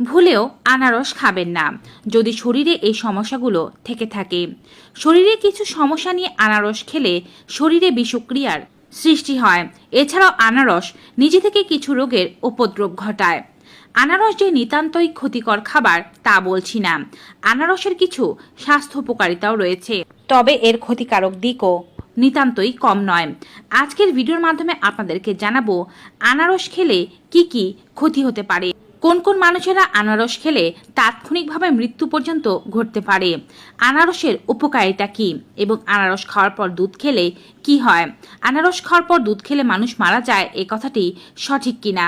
ভুলেও আনারস খাবেন না, যদি শরীরে এই সমস্যাগুলো থেকে থাকে। শরীরে কিছু সমস্যা নিয়ে আনারস খেলে শরীরে বিষক্রিয়ার সৃষ্টি হয়। এছাড়াও আনারস নিজে থেকে কিছু রোগের উপদ্রব ঘটায়। আনারস যে নিতান্তই ক্ষতিকর খাবার, তা বলছি না। আনারসের কিছু স্বাস্থ্য উপকারিতাও রয়েছে। তবে এর ক্ষতিকারক দিকও নিতান্তই কম নয়। আজকের ভিডিওর মাধ্যমে আপনাদেরকে জানাব, আনারস খেলে কি কি ক্ষতি হতে পারে। কোন কোন মানুষেরা আনারস খেলে তাৎক্ষণিকভাবে মৃত্যু পর্যন্ত ঘটতে পারে? আনারসের উপকারিতা কী? এবং আনারস খাওয়ার পর দুধ খেলে কি হয়? আনারস খাওয়ার পর দুধ খেলে মানুষ মারা যায় এই কথাটি সঠিক কিনা?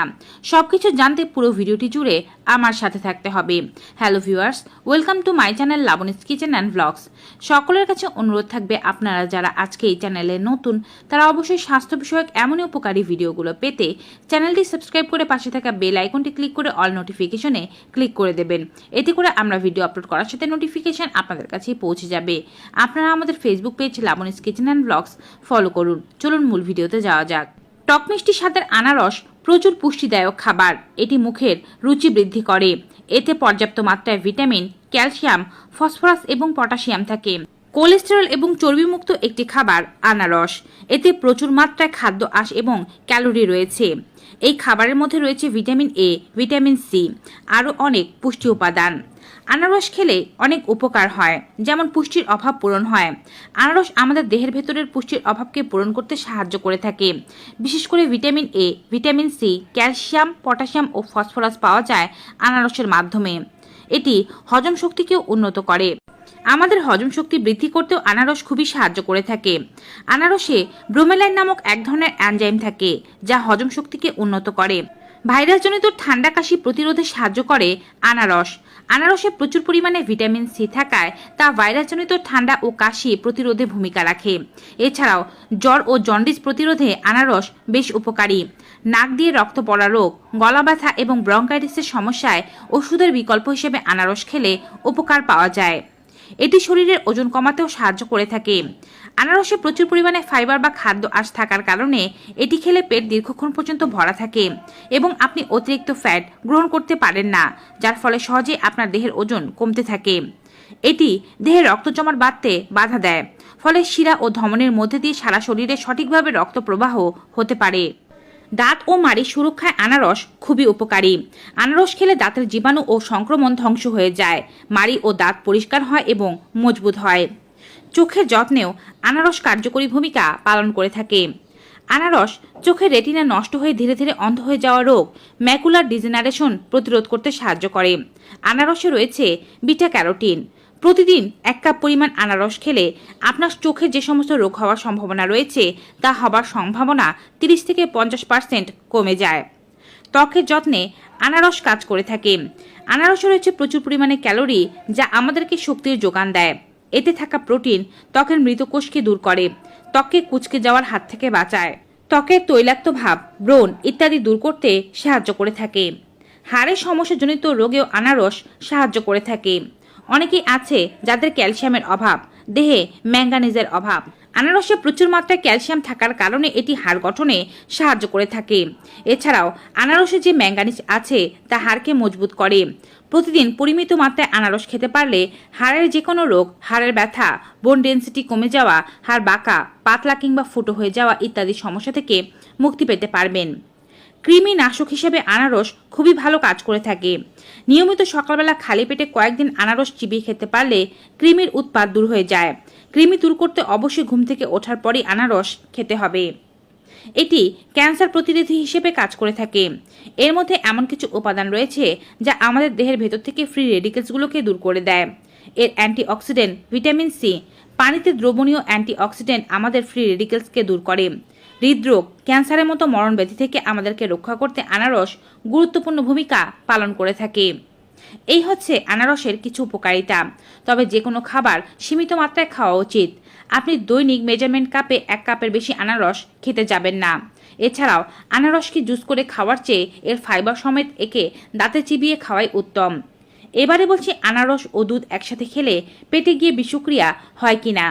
সবকিছু জানতে পুরো ভিডিওটি জুড়ে আমার সাথে থাকতে হবে। Hello viewers, welcome to my channel Labani's kitchen and blogs. সকলের কাছে অনুরোধ থাকবে আপনারা যারা আজকে এই চ্যানেলে নতুন, তারা অবশ্যই স্বাস্থ্য বিষয়ক এমনই উপকারী ভিডিওগুলো পেতে চ্যানেলটি সাবস্ক্রাইব করে পাশে থাকা বেল আইকনটি ক্লিক করে অল নোটিফিকেশনে ক্লিক করে দেবেন। এতে করে আমরা ভিডিও আপলোড করার সাথে নোটিফিকেশন আপনাদের কাছেই পৌঁছে যাবে। আপনারা আমাদের Facebook page Labani's kitchen and blogs follow করুন। চলুন মূল ভিডিওতে যাওয়া যাক। টক মিষ্টি স্বাদের আনারস প্রচুর পুষ্টিদায়ক খাবার। এটি মুখের রুচি বৃদ্ধি করে। এতে পর্যাপ্ত মাত্রায় ভিটামিন, ক্যালসিয়াম, ফসফরাস এবং পটাশিয়াম থাকে। কোলেস্টেরল এবং চর্বিমুক্ত একটি খাবার আনারস। এতে প্রচুর মাত্রায় খাদ্য আঁশ এবং ক্যালোরি রয়েছে। এই খাবারের মধ্যে রয়েছে ভিটামিন এ, ভিটামিন সি, আরও অনেক পুষ্টি উপাদান। আনারস খেলে অনেক উপকার হয়, যেমন পুষ্টির অভাব পূরণ হয়। আনারস আমাদের দেহের ভেতরের পুষ্টির অভাবকে পূরণ করতে সাহায্য করে থাকে। বিশেষ করে vitamin A vitamin C calcium, potassium O phosphorus পাওয়া যায় আনারসের মাধ্যমে। এটি হজম শক্তিকেও উন্নত করে। আমাদের হজম শক্তি বৃদ্ধি করতেও আনারস খুবই সাহায্য করে থাকে। আনারসে ব্রোমেলাইন নামক এক ধরনের অ্যানজাইম থাকে, যা হজম শক্তিকে উন্নত করে। ভাইরাসজনিত ঠান্ডা কাশি প্রতিরোধে সাহায্য করে আনারস। আনারসে প্রচুর পরিমাণে ভিটামিন সি থাকায় তা ভাইরাসজনিত ঠান্ডা ও কাশি প্রতিরোধে ভূমিকা রাখে। এছাড়াও জ্বর ও জন্ডিস প্রতিরোধে আনারস বেশ উপকারী। নাক দিয়ে রক্ত পড়া রোগ গলা ব্যথা এবং ব্রঙ্কাইটিসের সমস্যায় ওষুধের বিকল্প হিসেবে আনারস খেলে উপকার পাওয়া যায়। এটি শরীরের ওজন কমাতেও সাহায্য করে থাকে। আনারসে প্রচুর পরিমাণে ফাইবার বা খাদ্য আঁশ থাকার কারণে এটি খেলে পেট দীর্ঘক্ষণ পর্যন্ত ভরা থাকে এবং আপনি অতিরিক্ত ফ্যাট গ্রহণ করতে পারেন না, যার ফলে সহজে আপনার দেহের ওজন কমতে থাকে। এটি দেহে রক্ত জমাট বাড়তে বাধা দেয়, ফলে শিরা ও ধমনের মধ্যে দিয়ে সারা শরীরে সঠিকভাবে রক্ত প্রবাহ হতে পারে। দাঁত ও মাড়ির সুরক্ষায় আনারস খুবই উপকারী। আনারস খেলে দাঁতের জীবাণু ও সংক্রমণ ধ্বংস হয়ে যায়। মাড়ি ও দাঁত পরিষ্কার হয় এবং মজবুত হয়। চোখের যত্নেও আনারস কার্যকরী ভূমিকা পালন করে থাকে। আনারস চোখের রেটিনা নষ্ট হয়ে ধীরে ধীরে অন্ধ হয়ে যাওয়া রোগ ম্যাকুলার ডিজেনারেশন প্রতিরোধ করতে সাহায্য করে। আনারসে রয়েছে বিটা ক্যারোটিন। প্রতিদিন এক কাপ পরিমাণ আনারস খেলে আপনার চোখে যে সমস্ত রোগ হওয়ার সম্ভাবনা রয়েছে, তা হবার সম্ভাবনা তিরিশ থেকে পঞ্চাশ পার্সেন্ট কমে যায়। ত্বকের যত্নে আনারস কাজ করে থাকে। আনারসে রয়েছে প্রচুর পরিমাণে ক্যালোরি যা আমাদেরকে শক্তির যোগান দেয়। এতে থাকা প্রোটিন ত্বকের মৃত কোষকে দূর করে, ত্বককে কুচকে যাওয়ার হাত থেকে বাঁচায়। ত্বকের তৈলাক্ত ভাব, ব্রণ ইত্যাদি দূর করতে সাহায্য করে থাকে। হাড়ের সমস্যাজনিত রোগেও আনারস সাহায্য করে থাকে। অনেকেই আছে যাদের ক্যালসিয়ামের অভাব, দেহে ম্যাঙ্গানিজের অভাব। আনারসে প্রচুর মাত্রায় ক্যালসিয়াম থাকার কারণে এটি হাড় গঠনে সাহায্য করে থাকে। এছাড়াও, আনারসে যে ম্যাঙ্গানিজ আছে, তা হাড়কে মজবুত করে। প্রতিদিন পরিমিত মাত্রায় আনারস খেতে পারলে হাড়ের যে কোনো রোগ, হাড়ের ব্যথা বোন ডেন্সিটি কমে যাওয়া, হাড় বাঁকা, পাতলা কিংবা ফুটো হয়ে যাওয়া ইত্যাদি সমস্যা থেকে মুক্তি পেতে পারবেন। কৃমি নাশক হিসেবে আনারস খুবই ভালো কাজ করে থাকে। নিয়মিত সকালবেলা খালি পেটে কয়েকদিন আনারস চিবিয়ে খেতে পারলে কৃমির উৎপাদ দূর হয়ে যায়। কৃমি দূর করতে অবশ্যই ঘুম থেকে ওঠার পরই আনারস খেতে হবে। এটি ক্যান্সার প্রতিরোধী হিসেবে কাজ করে থাকে। এর মধ্যে এমন কিছু উপাদান রয়েছে যা আমাদের দেহের ভেতর থেকে ফ্রি রেডিকেলসগুলোকে দূর করে দেয়। এর অ্যান্টিঅক্সিডেন্ট ভিটামিন সি পানিতে দ্রবণীয় অ্যান্টিঅক্সিডেন্ট আমাদের ফ্রি রেডিকেলসকে দূর করে। হৃদরোগ, ক্যান্সারের মতো মরণ ব্যাধি থেকে আমাদেরকে রক্ষা করতে আনারস গুরুত্বপূর্ণ ভূমিকা পালন করে থাকে। এই হচ্ছে আনারসের কিছু উপকারিতা। তবে যে কোনো খাবার সীমিত মাত্রায় খাওয়া উচিত। আপনি দৈনিক মেজারমেন্ট কাপে এক কাপের বেশি আনারস খেতে যাবেন না। এছাড়াও, আনারসকে জুস করে খাওয়ার চেয়ে এর ফাইবার সমেত একে দাঁতে চিবিয়ে খাওয়াই উত্তম। এবারে বলছি আনারস ও দুধ একসাথে খেলে পেটে গিয়ে বিষক্রিয়া হয় কি না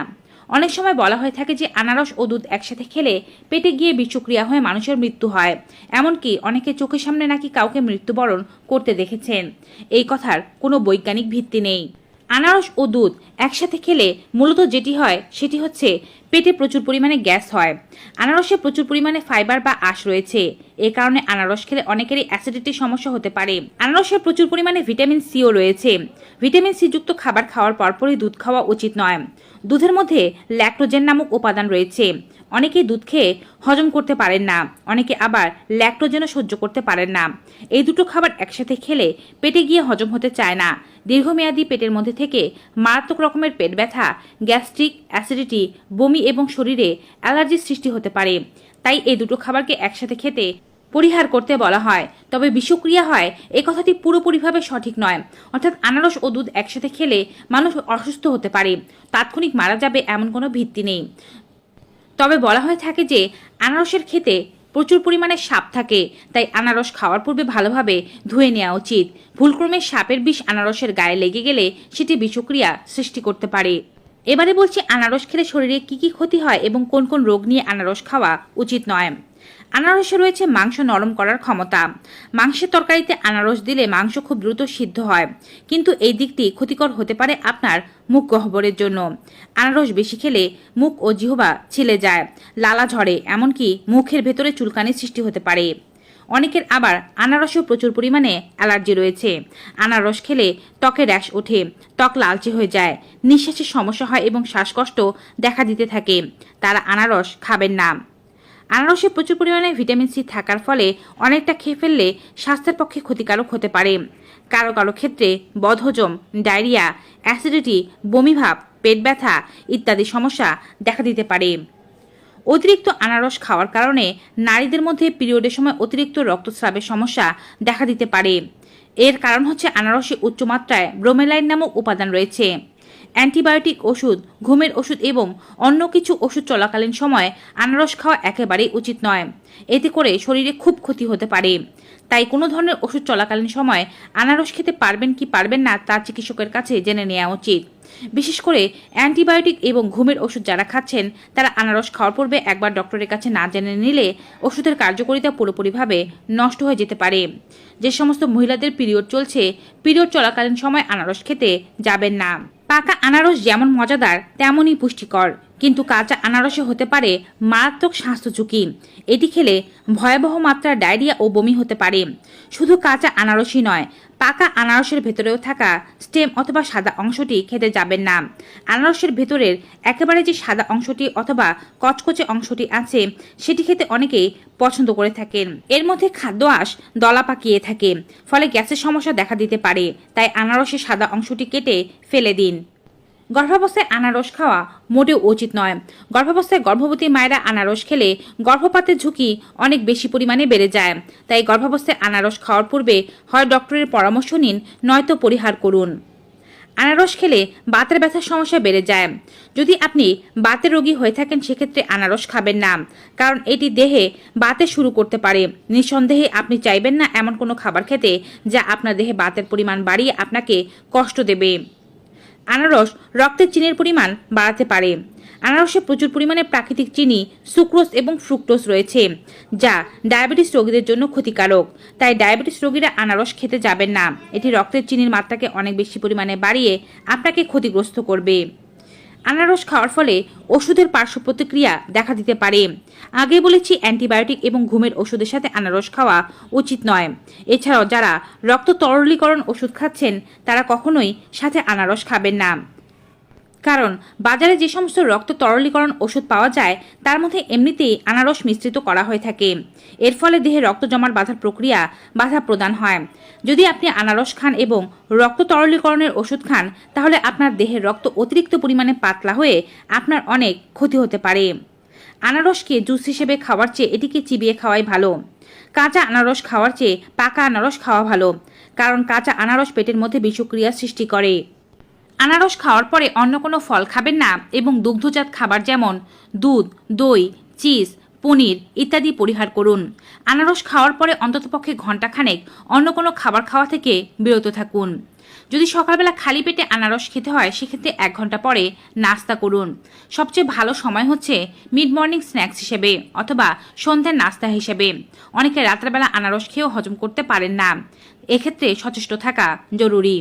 অনেক সময় বলা হয়ে থাকে যে আনারস ও দুধ একসাথে খেলে পেটে গিয়ে বিষক্রিয়া হয়ে মানুষের মৃত্যু হয়। এমনকি অনেকে চোখের সামনে নাকি কাউকে মৃত্যুবরণ করতে দেখেছেন। এই কথার কোনো বৈজ্ঞানিক ভিত্তি নেই। আনারস ও দুধ একসাথে খেলে মূলত যেটি হয়, সেটি হচ্ছে পেটে প্রচুর পরিমাণে গ্যাস হয়। আনারসে প্রচুর পরিমাণে ফাইবার বা আঁশ রয়েছে। এ কারণে আনারস খেলে অনেকেরই অ্যাসিডিটির সমস্যা হতে পারে। আনারসে প্রচুর পরিমাণে ভিটামিন সিও রয়েছে। ভিটামিন সি যুক্ত খাবার খাওয়ার পরপরই দুধ খাওয়া উচিত নয়। দুধের মধ্যে ল্যাক্টোজেন নামক উপাদান রয়েছে। অনেকেই দুধ খেয়ে হজম করতে পারেন না, অনেকে আবার ল্যাক্টোজেনও সহ্য করতে পারেন না। এই দুটো খাবার একসাথে খেলে পেটে গিয়ে হজম হতে চায় না। দীর্ঘমেয়াদী পেটের মধ্যে থেকে মারাত্মক রকমের পেট ব্যথা, গ্যাস্ট্রিক অ্যাসিডিটি, বমি এবং শরীরে অ্যালার্জির সৃষ্টি হতে পারে। তাই এই দুটো খাবারকে একসাথে খেতে পরিহার করতে বলা হয়। তবে বিষক্রিয়া হয় এ কথাটি পুরোপুরিভাবে সঠিক নয়। অর্থাৎ আনারস ও দুধ একসাথে খেলে মানুষ অসুস্থ হতে পারে। তাৎক্ষণিক মারা যাবে এমন কোনো ভিত্তি নেই। তবে বলা হয়ে থাকে যে, আনারসের খেতে প্রচুর পরিমাণে সাপ থাকে, তাই আনারস খাওয়ার পূর্বে ভালোভাবে ধুয়ে নেওয়া উচিত। ভুলক্রমে সাপের বিষ আনারসের গায়ে লেগে গেলে সেটি বিষক্রিয়া সৃষ্টি করতে পারে। এবারে বলছি, আনারস খেলে শরীরে কি কি ক্ষতি হয় এবং কোন কোন রোগ নিয়ে আনারস খাওয়া উচিত নয়। আনারসে রয়েছে মাংস নরম করার ক্ষমতা। মাংসের তরকারিতে আনারস দিলে মাংস খুব দ্রুত সিদ্ধ হয়। কিন্তু এই দিকটি ক্ষতিকর হতে পারে আপনার মুখ গহ্বরের জন্য। আনারস বেশি খেলে মুখ ও জিহবা ছিলে যায়, লালা ঝরে, এমনকি মুখের ভেতরে চুলকানির সৃষ্টি হতে পারে। অনেকের আবার আনারসেও প্রচুর পরিমাণে অ্যালার্জি রয়েছে। আনারস খেলে ত্বকে র্যাশ ওঠে, ত্বক লালচে হয়ে যায়, নিঃশ্বাসের সমস্যা হয় এবং শ্বাসকষ্ট দেখা দিতে থাকে। তারা আনারস খাবেন না। আনারসে প্রচুর পরিমাণে ভিটামিন সি থাকার ফলে অনেকটা খেয়ে ফেললে স্বাস্থ্যের পক্ষে ক্ষতিকারক হতে পারে। কারও কারও ক্ষেত্রে বদহজম, ডায়রিয়া, অ্যাসিডিটি, বমিভাব, পেট ব্যথা ইত্যাদি সমস্যা দেখা দিতে পারে। অতিরিক্ত আনারস খাওয়ার কারণে নারীদের মধ্যে পিরিয়ডের সময় অতিরিক্ত রক্তস্রাবের সমস্যা দেখা দিতে পারে। এর কারণ হচ্ছে আনারসে উচ্চমাত্রায় ব্রোমেলাইন নামক উপাদান রয়েছে। অ্যান্টিবায়োটিক ওষুধ, ঘুমের ওষুধ এবং অন্য কিছু ওষুধ চলাকালীন সময় আনারস খাওয়া একেবারেই উচিত নয়। এতে করে শরীরে খুব ক্ষতি হতে পারে। তাই কোনো ধরনের ওষুধ চলাকালীন সময় আনারস খেতে পারবেন কি পারবেন না তা চিকিৎসকের কাছে জেনে নেওয়া উচিত। বিশেষ করে অ্যান্টিবায়োটিক এবং ঘুমের ওষুধ যারা খাচ্ছেন, তারা আনারস খাওয়ার পূর্বে একবার ডক্টরের কাছে না জেনে নিলে ওষুধের কার্যকারিতা পুরোপুরিভাবে নষ্ট হয়ে যেতে পারে। যে সমস্ত মহিলাদের পিরিয়ড চলছে, পিরিয়ড চলাকালীন সময় আনারস খেতে যাবেন না। পাকা আনারস যেমন মজাদার, তেমনই পুষ্টিকর। কিন্তু কাঁচা আনারসে হতে পারে মারাত্মক স্বাস্থ্য ঝুঁকি। এটি খেলে ভয়াবহ মাত্রার ডায়রিয়া ও বমি হতে পারে। শুধু কাঁচা আনারসই নয় পাকা আনারসের ভেতরেও থাকা স্টেম অথবা সাদা অংশটি খেতে যাবেন না। আনারসের ভেতরের একেবারে যে সাদা অংশটি অথবা কচকচে অংশটি আছে, সেটি খেতে অনেকেই পছন্দ করে থাকেন। এর মধ্যে খাদ্য আঁশ দলা পাকিয়ে থাকে, ফলে গ্যাসের সমস্যা দেখা দিতে পারে। তাই আনারসের সাদা অংশটি কেটে ফেলে দিন। গর্ভাবস্থায় আনারস খাওয়া মোটেও উচিত নয়। গর্ভাবস্থায় গর্ভবতী মায়েরা আনারস খেলে গর্ভপাতের ঝুঁকি অনেক বেশি পরিমাণে বেড়ে যায়। তাই গর্ভাবস্থায় আনারস খাওয়ার পূর্বে হয় ডক্টরের পরামর্শ নিন, নয়তো পরিহার করুন। আনারস খেলে বাতের ব্যথার সমস্যা বেড়ে যায়। যদি আপনি বাতের রোগী হয়ে থাকেন, সেক্ষেত্রে আনারস খাবেন না, কারণ এটি দেহে বাতে শুরু করতে পারে। নিঃসন্দেহে আপনি চাইবেন না এমন কোনো খাবার খেতে যা আপনার দেহে বাতের পরিমাণ বাড়িয়ে আপনাকে কষ্ট দেবে। আনারস রক্তে চিনির পরিমাণ বাড়াতে পারে। আনারসে প্রচুর পরিমাণে প্রাকৃতিক চিনি, সুক্রোজ এবং ফ্রুক্টোজ রয়েছে, যা ডায়াবেটিস রোগীদের জন্য ক্ষতিকারক। তাই ডায়াবেটিস রোগীরা আনারস খেতে যাবেন না। এটি রক্তের চিনির মাত্রাকে অনেক বেশি পরিমাণে বাড়িয়ে আপনাকে ক্ষতিগ্রস্ত করবে। আনারস খাওয়ার ফলে ওষুধের পার্শ্ব প্রতিক্রিয়া দেখা দিতে পারে। আগে বলেছি অ্যান্টিবায়োটিক এবং ঘুমের ওষুধের সাথে আনারস খাওয়া উচিত নয়। এছাড়াও যারা রক্ত তরলীকরণ ওষুধ খাচ্ছেন, তারা কখনোই সাথে আনারস খাবেন না। কারণ বাজারে যে সমস্ত রক্ত তরলীকরণ ওষুধ পাওয়া যায়, তার মধ্যে এমনিতেই আনারস মিশ্রিত করা হয়ে থাকে। এর ফলে দেহে রক্ত জমার বাধার প্রক্রিয়া বাধা প্রদান হয়। যদি আপনি আনারস খান এবং রক্ত তরলীকরণের ওষুধ খান, তাহলে আপনার দেহের রক্ত অতিরিক্ত পরিমাণে পাতলা হয়ে আপনার অনেক ক্ষতি হতে পারে। আনারসকে জুস হিসেবে খাওয়ার চেয়ে এটিকে চিবিয়ে খাওয়াই ভালো। কাঁচা আনারস খাওয়ার চেয়ে পাকা আনারস খাওয়া ভালো, কারণ কাঁচা আনারস পেটের মধ্যে বিষক্রিয়া সৃষ্টি করে। আনারস খাওয়ার পরে অন্য কোনো ফল খাবেন না এবং দুগ্ধজাত খাবার যেমন দুধ, দই, চিজ, পনির ইত্যাদি পরিহার করুন। আনারস খাওয়ার পরে অন্ততপক্ষে ঘন্টাখানেক অন্য কোনো খাবার খাওয়া থেকে বিরত থাকুন। যদি সকালবেলা খালি পেটে আনারস খেতে হয়, সেক্ষেত্রে এক ঘণ্টা পরে নাস্তা করুন। সবচেয়ে ভালো সময় হচ্ছে মিড মর্নিং স্ন্যাক্স হিসেবে অথবা সন্ধ্যার নাস্তা হিসেবে। অনেকে রাত্রেবেলা আনারস খেয়েও হজম করতে পারেন না। এক্ষেত্রে সচেষ্ট থাকা জরুরি।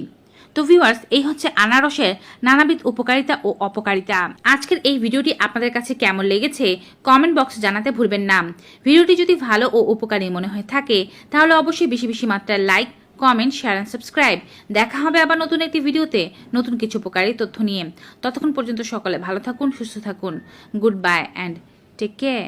তো ভিউয়ার্স এই হচ্ছে আনারসের নানাবিধ উপকারিতা ও অপকারিতা। আজকের এই ভিডিওটি আপনাদের কাছে কেমন লেগেছে কমেন্ট বক্সে জানাতে ভুলবেন না। ভিডিওটি যদি ভালো ও উপকারী মনে হয়ে থাকে, তাহলে অবশ্যই বেশি বেশি মাত্রায় like comment share and subscribe দেখা হবে আবার নতুন একটি ভিডিওতে নতুন কিছু উপকারী তথ্য নিয়ে। ততক্ষণ পর্যন্ত সকলে ভালো থাকুন, সুস্থ থাকুন। Goodbye and take care